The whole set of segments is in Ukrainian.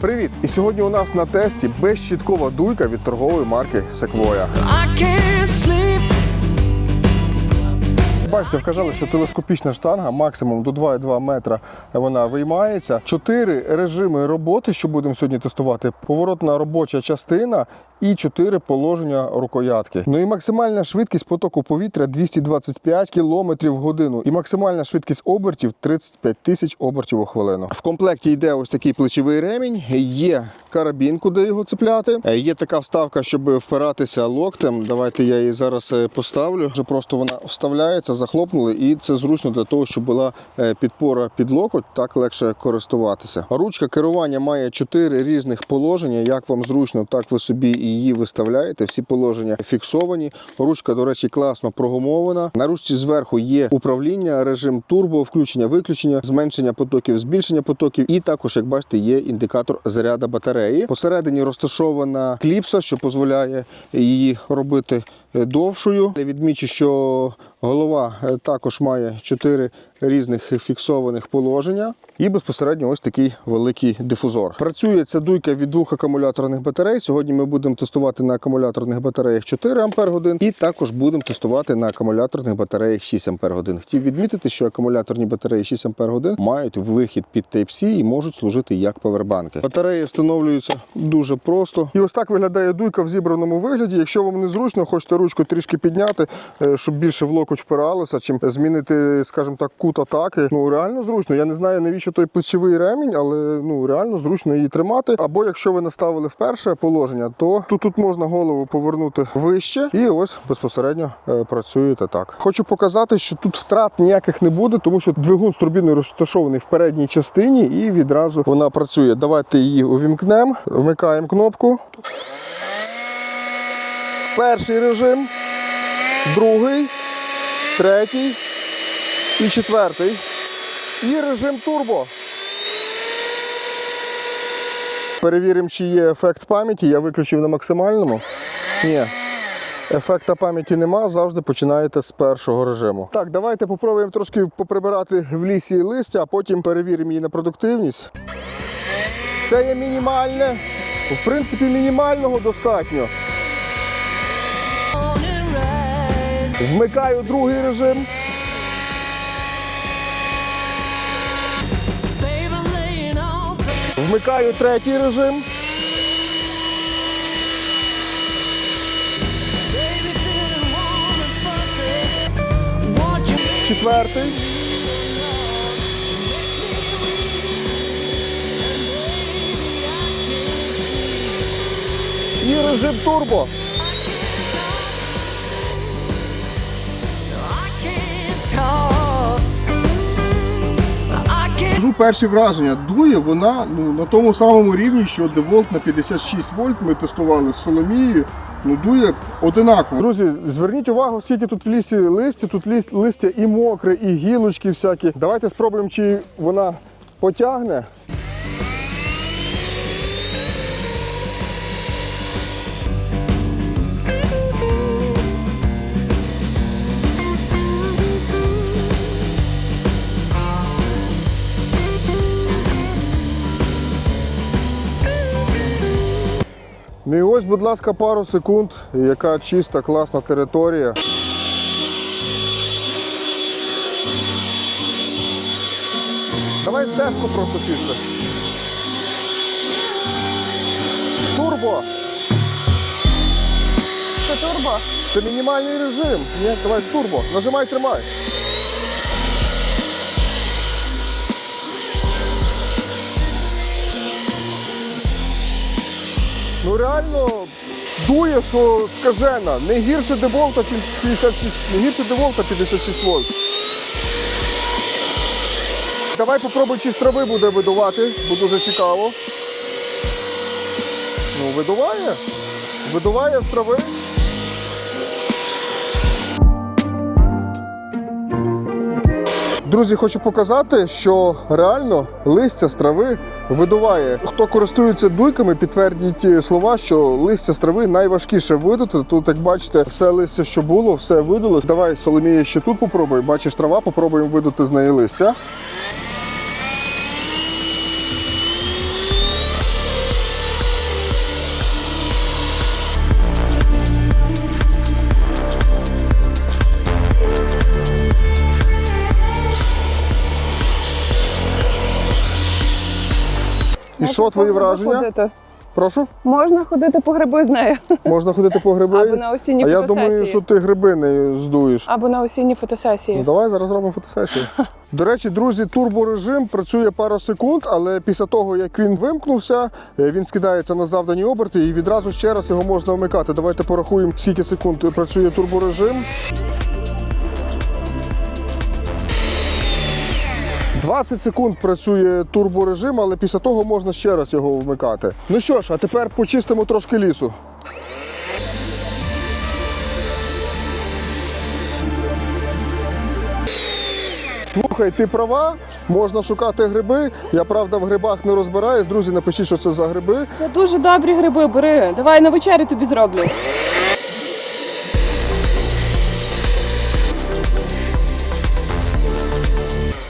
Привіт! І сьогодні у нас на тесті безщіткова дуйка від торгової марки Sequoia. I can't sleep. Бачите, вказали, що телескопічна штанга максимум до 2,2 метра вона виймається. Чотири режими роботи, що будемо сьогодні тестувати: поворотна робоча частина і чотири положення рукоятки. Ну і максимальна швидкість потоку повітря 225 км в годину. І максимальна швидкість обертів 35 тисяч обертів у хвилину. В комплекті йде ось такий плечовий ремінь. Є карабін, куди його цепляти. Е, Є така вставка, щоб впиратися локтем. Давайте я її зараз е, поставлю. Вже просто вона вставляється, захлопнули, і це зручно для того, щоб була е, підпора під локоть, так легше користуватися. Ручка керування має чотири різних положення. Як вам зручно, так ви собі її виставляєте. Всі положення фіксовані. Ручка, до речі, класно прогумована. На ручці зверху є управління, режим турбо, включення, виключення, зменшення потоків, збільшення потоків. І також, як бачите, є індикатор заряду батареї. Посередині розташована кліпса, що дозволяє її робити довшою. Я Відмічу, що голова е, також має чотири різних фіксованих положення. І безпосередньо ось такий великий дифузор. Працює ця дуйка від двох акумуляторних батарей. Сьогодні ми будемо тестувати на акумуляторних батареях 4 Ампер годин і також будемо тестувати на акумуляторних батареях 6 Ампер годин. Хотів відмітити, що акумуляторні батареї 6 Ампер годин мають вихід під Type-C і можуть служити як павербанки. Батареї встановлюються дуже просто. І ось так виглядає дуйка в зібраному вигляді. Якщо вам незручно, хочете ручку трішки підняти, е, щоб більше в локоть впиралося, чим змінити, скажімо так, кут атаки. Ну реально зручно. Я не знаю, навіщо той плечовий ремінь, але ну реально зручно її тримати. Або якщо ви наставили в перше положення, то тут, тут можна голову повернути вище і ось безпосередньо е, працюєте так. Хочу показати, що тут втрат ніяких не буде, тому що двигун з турбіною розташований в передній частині і відразу вона працює. Давайте її увімкнемо, вмикаємо кнопку. Перший режим, другий, третій і четвертий. І режим турбо. Перевіримо, чи є ефект пам'яті. Я виключив на максимальному. Ні. Ефекта пам'яті нема, завжди починаєте з першого режиму. Так, давайте попробуємо трошки поприбирати в лісі листя, а потім перевіримо її на продуктивність. Це є мінімальне. В принципі, мінімального достатньо. Вмикаю другий режим. Вмикаю третій режим. Четвертий. І режим турбо. I can't Кажу перші враження. Дує вона ну, на тому самому рівні, що Деволт на 56 вольт ми тестували з Соломією. Ну, дує одинаково. Друзі, зверніть увагу, скільки тут в лісі листя, тут ліс- листя і мокре, і гілочки всякі. Давайте спробуємо, чи вона потягне. Ну і ось, будь ласка, пару секунд, яка чиста, класна територія. Давай стежку просто чисто. Турбо. Це турбо. Це мінімальний режим. Ні, давай турбо. Нажимай, тримай. Ну реально дує, що скажена. Не гірше деволта, чим 56, не гірше деволта 56 вольт. Давай попробуй, чи з трави буде видувати, бо дуже цікаво. Ну, видуває. Видуває з трави. Друзі, хочу показати, що реально листя з трави видуває. Хто користується дуйками, підтвердіть ті слова, що листя з трави найважкіше видати. Тут, як бачите, все листя, що було, все видалось. Давай, Соломія, ще тут попробуй. Бачиш трава, попробуємо видати з неї листя. І що твої враження? Ходити. Прошу, Можна ходити по гриби з нею. можна ходити по гриби. Або на осінні а я думаю, що ти гриби нею здуєш. Або на осінні фотосесії. Ну, давай зараз зробимо фотосесію. До речі, друзі, турборежим працює пару секунд, але після того, як він вимкнувся, е, він скидається на завдані оберти і відразу ще раз його можна вмикати. Давайте порахуємо, скільки секунд працює турборежим. 20 секунд працює турборежим, але після того можна ще раз його вмикати. Ну що ж, а тепер почистимо трошки лісу. Слухай, ти права, можна шукати гриби. Я правда в грибах не розбираюсь. Друзі, напишіть, що це за гриби. Це дуже добрі гриби, бери. Давай на вечерю тобі зроблю.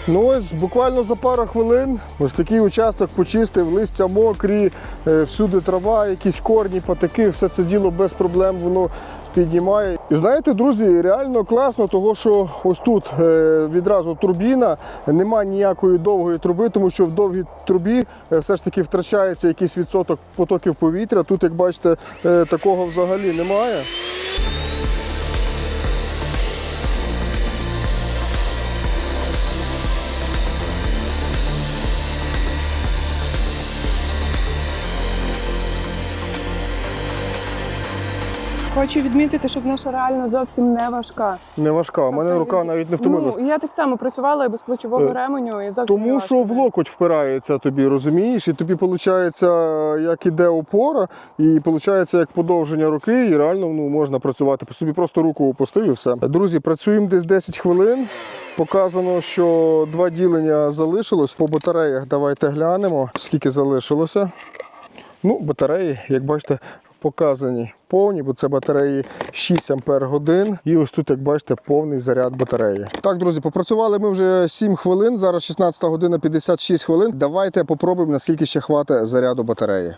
Ну ось буквально за пару хвилин ось такий участок почистив, листя мокрі, е, всюди трава, якісь корні, патики, все це діло без проблем воно піднімає. І знаєте, друзі, реально класно, того що ось тут е, відразу турбіна, нема ніякої довгої труби, тому що в довгій трубі е, все ж таки втрачається якийсь відсоток потоків повітря. Тут, як бачите, такого взагалі немає. Хочу відмітити, що наша реально зовсім не важка. Не важка. У мене рука навіть не втомилась. Ну, я так само працювала і без плечового Е, ременю, і зовсім не Тому важко що в локоть впирається тобі, розумієш, і тобі виходить, як іде опора, і виходить як подовження руки, і реально ну, можна працювати. Собі просто руку опустив і все. Друзі, працюємо десь 10 хвилин. Показано, що два ділення залишилось. По батареях давайте глянемо, скільки залишилося. Ну, батареї, як бачите, показані повні, бо це батареї 6 ампер годин. І ось тут, як бачите, повний заряд батареї. Так, друзі, попрацювали ми вже 7 хвилин. Зараз 16 година 56 хвилин. Давайте попробуємо, наскільки ще хватить заряду батареї.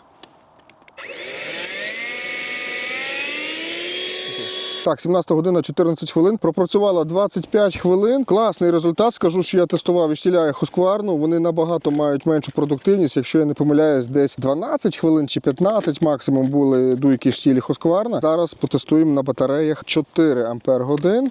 Так, 17 година 14 хвилин. Пропрацювала 25 хвилин. Класний результат. Скажу, що я тестував і щіляє хоскварну. Вони набагато мають меншу продуктивність. Якщо я не помиляюсь, десь 12 хвилин чи 15 максимум були дуйки штілі хоскварна. Зараз потестуємо на батареях 4 ампер годин.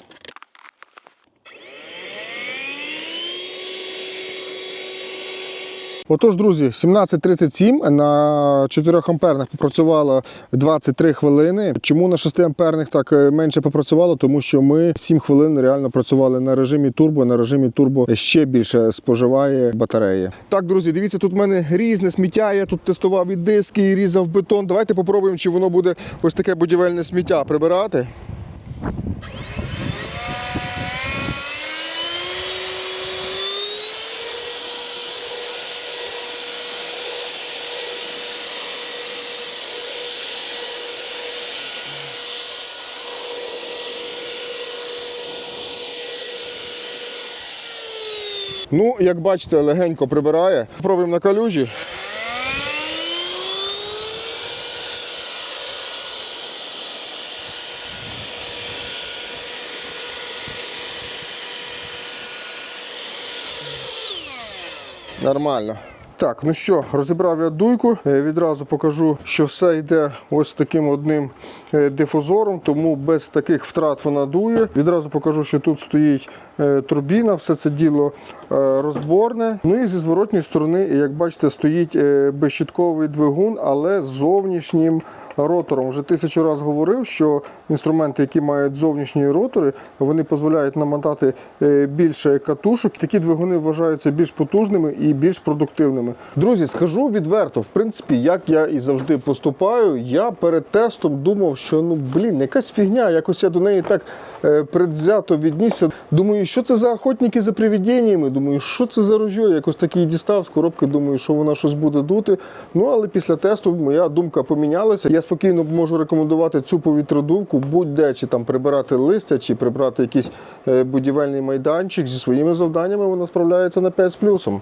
Отож, друзі, 17.37 на 4 амперних попрацювало 23 хвилини. Чому на 6 амперних так е, менше попрацювало? Тому що ми 7 хвилин реально працювали на режимі турбо. На режимі турбо ще більше споживає батареї. Так, друзі, дивіться, тут в мене різне сміття. Я тут тестував і диски, і різав бетон. Давайте попробуємо, чи воно буде ось таке будівельне сміття прибирати. Ну, як бачите, легенько прибирає. Пробуємо на калюжі. Нормально. Так, ну що, розібрав я дуйку. Е, Відразу покажу, що все йде ось таким одним е, дифузором, тому без таких втрат вона дує. Відразу покажу, що тут стоїть е, турбіна, все це діло розборне. Ну і зі зворотньої сторони, як бачите, стоїть безщітковий двигун, але з зовнішнім ротором. Вже тисячу разів говорив, що інструменти, які мають зовнішні ротори, вони дозволяють намотати більше катушок. Такі двигуни вважаються більш потужними і більш продуктивними. Друзі, скажу відверто, в принципі, як я і завжди поступаю, я перед тестом думав, що ну блін, якась фігня, якось я до неї так е, предвзято віднісся. Думаю, що це за охотники за привіденнями? Думаю, що це за ружьо? Якось такий дістав з коробки, думаю, що вона щось буде дути. Ну але після тесту моя думка помінялася. Я спокійно можу рекомендувати цю повітродувку, будь-де чи там прибирати листя, чи прибрати якийсь е, будівельний майданчик зі своїми завданнями. Вона справляється на 5 з плюсом.